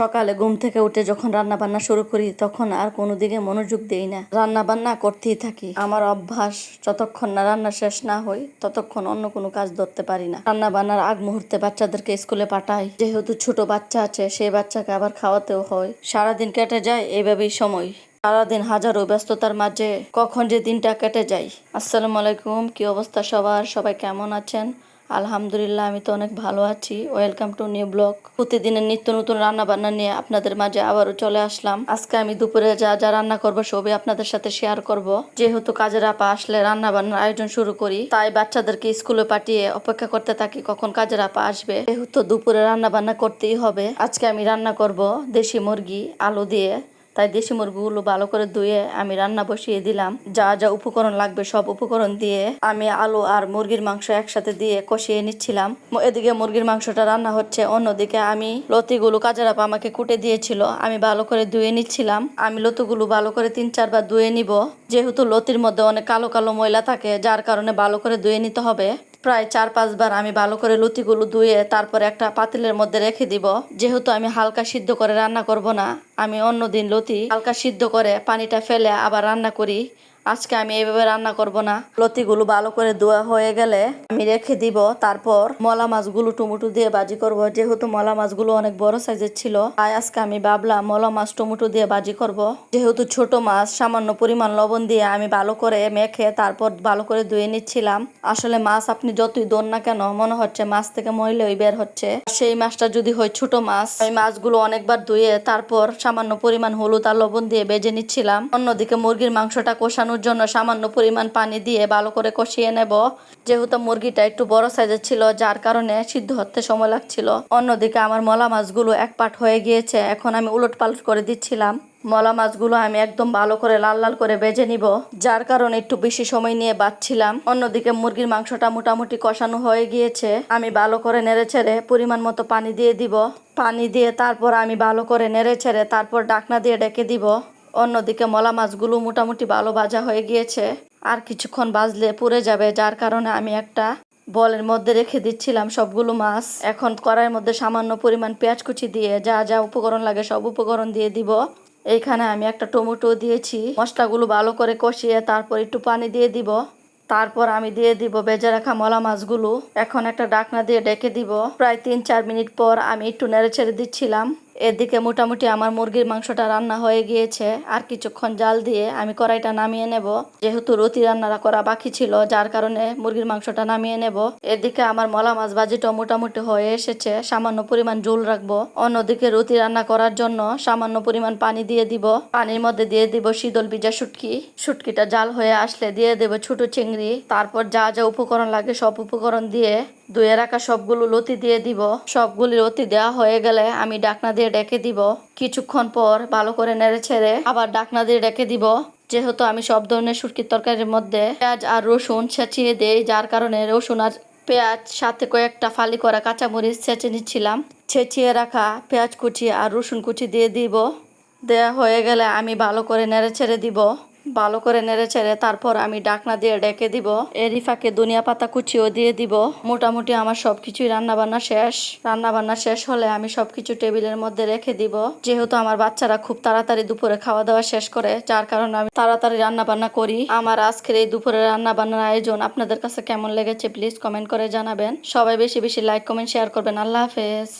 সকালে ঘুম থেকে উঠে যখন রান্না বান্না শুরু করি, তখন আর কোনো দিকে মনোযোগ দেই না। রান্না বান্না করতেই থাকি। আমার অভ্যাস, যতক্ষণ না রান্না শেষ না হয় ততক্ষণ অন্য কোনো কাজ ধরতে পারি না। রান্না বান্নার আগ মুহূর্তে বাচ্চাদেরকে স্কুলে পাঠাই। যেহেতু ছোট বাচ্চা আছে সেই বাচ্চাকে আবার খাওয়াতেও হয়। সারাদিন কেটে যায় এইভাবেই সময়। সারাদিন হাজারো ব্যস্ততার মাঝে কখন যে দিনটা কেটে যায়। আসসালামু আলাইকুম, কি অবস্থা সবার? সবাই কেমন আছেন? আলহামদুলিল্লাহ, আমি তো অনেক ভালো আছি। ওয়েলকাম টু নিউ ব্লগ প্রতিদিনের নিত্য নতুন রান্না বান্না নিয়ে আপনাদের মাঝে আবারও চলে আসলাম। আজকে আমি দুপুরে যা যা রান্না করব, সবই আপনাদের সাথে শেয়ার করব। যেহেতু কাজের আপা আসলে রান্না বান্নার আয়োজন শুরু করি, তাই বাচ্চাদেরকে স্কুলে পাঠিয়ে অপেক্ষা করতে থাকি কখন কাজের আপা আসবে। যেহেতু দুপুরে রান্না বান্না করতেই হবে, আজকে আমি রান্না করব দেশি মুরগি, আলু দিয়ে। তাই দেশি মুরগিগুলো ভালো করে ধুয়ে আমি রান্না বসিয়ে দিলাম। যা যা উপকরণ লাগবে সব উপকরণ দিয়ে আমি আলু আর মুরগির মাংস একসাথে দিয়ে কষিয়ে নিচ্ছিলাম। এদিকে মুরগির মাংসটা রান্না হচ্ছে, অন্যদিকে আমি লতিগুলো কাজের আপা আমাকে কুটে দিয়েছিল। আমি ভালো করে ধুয়ে নিচ্ছিলাম। আমি লতুগুলো ভালো করে তিন চারবার ধুয়ে নিব। যেহেতু লতির মধ্যে অনেক কালো কালো ময়লা থাকে, যার কারণে ভালো করে ধুয়ে নিতে হবে। প্রায় চার, পাঁচবার আমি ভালো করে লতিগুলো ধুয়ে তারপর একটা পাতিলের মধ্যে রেখে দিব। যেহেতু আমি হালকা সিদ্ধ করে রান্না করব না, আমি অন্য দিন লতি হালকা সিদ্ধ করে পানিটা ফেলে আবার রান্না করি। আজকে আমি এইভাবে রান্না করব না। লতিগুলো ভালো করে ধোয়া হয়ে গেলে আমি রেখে দিব। তারপর মলা মাছগুলো টমেটো দিয়ে ভাজি করব। যেহেতু মলা মাছগুলো অনেক বড় সাইজের ছিল, তাই আজকে আমি ভাবলাম মলা মাছ, টমেটো দিয়ে ভাজি করব। যেহেতু ছোট মাছ, সামান্য পরিমাণ লবণ দিয়ে আমি ভালো করে মেখে তারপর ভালো করে ধুয়ে নিচ্ছিলাম। আসলে মাছ আপনি যতই দোন না কেন, মনে হচ্ছে মাছ থেকে ময়লাই বের হচ্ছে। সেই মাছটা যদি হয় ছোট মাছ, এই মাছগুলো অনেকবার ধুয়ে তারপর সামান্য পরিমাণ হলুদ আর লবণ দিয়ে বেজে নিচ্ছিলাম। অন্যদিকে মুরগির মাংসটা কষানোর জন্য সামান্য পরিমাণ পানি দিয়ে ভালো করে কষিয়ে নেব। যেহেতু মুরগিটা একটু বড় সাইজের ছিল, যার কারণে সিদ্ধ হতে সময় লাগছিল। অন্যদিকে আমার মলা মাছগুলো এক পাট হয়ে গিয়েছে, এখন আমি উলট পালট করে দিচ্ছিলাম। মলা মাছগুলো আমি একদম ভালো করে লাল লাল করে বেজে নিব, যার কারণে একটু বেশি সময় নিয়ে বাঁচছিলাম। অন্যদিকে মুরগির মাংসটা মোটামুটি কষানো হয়ে গিয়েছে। আমি ভালো করে নেড়ে ছেড়ে পরিমাণ মতো পানি দিয়ে দিব। পানি দিয়ে তারপর আমি ভালো করে নেড়ে ছেড়ে তারপর ডাকনা দিয়ে ডেকে দিব। অন্যদিকে মলা মাছগুলো মোটামুটি ভালো ভাজা হয়ে গিয়েছে। আর কিছুক্ষণ বাজলে পুড়ে যাবে, যার কারণে আমি একটা বলের মধ্যে রেখে দিচ্ছিলাম সবগুলো মাছ। এখন কড়াইয়ের মধ্যে সামান্য পরিমাণ পেঁয়াজ কুচি দিয়ে যা যা উপকরণ লাগে সব উপকরণ দিয়ে দিব। এইখানে আমি একটা টমেটো দিয়েছি। মশলাগুলো ভালো করে কষিয়ে তারপর একটু পানি দিয়ে দিব। তারপর আমি দিয়ে দিব বেজে রাখা মলা মাছগুলো। এখন একটা ডাকনা দিয়ে ডেকে দিব। প্রায় তিন চার মিনিট পর আমি একটু নেড়ে ছেড়ে দিচ্ছিলাম। এদিকে মোটামুটি আমার মুরগির মাংসটা রান্না হয়ে গিয়েছে। আর কিছুক্ষণ জাল দিয়ে আমি কড়াইটা নামিয়ে নেব। যেহেতু রুটি রান্না করা বাকি ছিল, যার কারণে মুরগির মাংসটা নামিয়ে নেব। এদিকে আমার মলা মাছ ভাজিটা মোটামুটি হয়ে এসেছে। সামান্য পরিমাণ জল রাখব। অন্যদিকে রুটি রান্না করার জন্য সামান্য পরিমাণ পানি দিয়ে দিব। পানির মধ্যে দিয়ে দিব শীতল ভিজা শুটকি। শুটকিটা জাল হয়ে আসলে দিয়ে দেব ছোট চিংড়ি। তারপর যা যা উপকরণ লাগে সব উপকরণ দিয়ে ধুয়ে রাখা সবগুলো লতি দিয়ে দিব। সবগুলি লতি দেওয়া হয়ে গেলে আমি ডাকনা দিয়ে ডেকে দিব। কিছুক্ষণ পর ভালো করে নেড়ে ছেড়ে আবার ডাকনা দিয়ে ডেকে দিব। যেহেতু আমি সব ধরনের শুটকির তরকারির মধ্যে পেঁয়াজ আর রসুন ছেঁচিয়ে দেই, যার কারণে রসুন আর পেঁয়াজ সাথে কয়েকটা ফালি করা কাঁচামরিচ ছেঁচে নিচ্ছিলাম। ছেঁচিয়ে রাখা পেঁয়াজ কুচি আর রসুন কুচি দিয়ে দিব। দেয়া হয়ে গেলে আমি ভালো করে নেড়ে ছেড়ে দিব। ভালো করে নেড়ে ছেড়ে তারপর আমি ডাকনা দিয়ে ডেকে দিব। এরই ফাঁকে দুনিয়া পাতা কুচিও দিয়ে দিব। মোটামুটি আমার সব কিছুই রান্না বান্না শেষ। রান্না বান্না শেষ হলে আমি সব কিছু টেবিলের মধ্যে রেখে দিব। যেহেতু আমার বাচ্চারা খুব তাড়াতাড়ি দুপুরে খাওয়া দাওয়া শেষ করে, যার কারণে আমি তাড়াতাড়ি রান্না বান্না করি। আমার আজকের এই দুপুরে রান্না বান্নার আয়োজন আপনাদের কাছে কেমন লেগেছে প্লিজ কমেন্ট করে জানাবেন। সবাই বেশি বেশি লাইক, কমেন্ট, শেয়ার করবেন। আল্লাহ হাফেজ।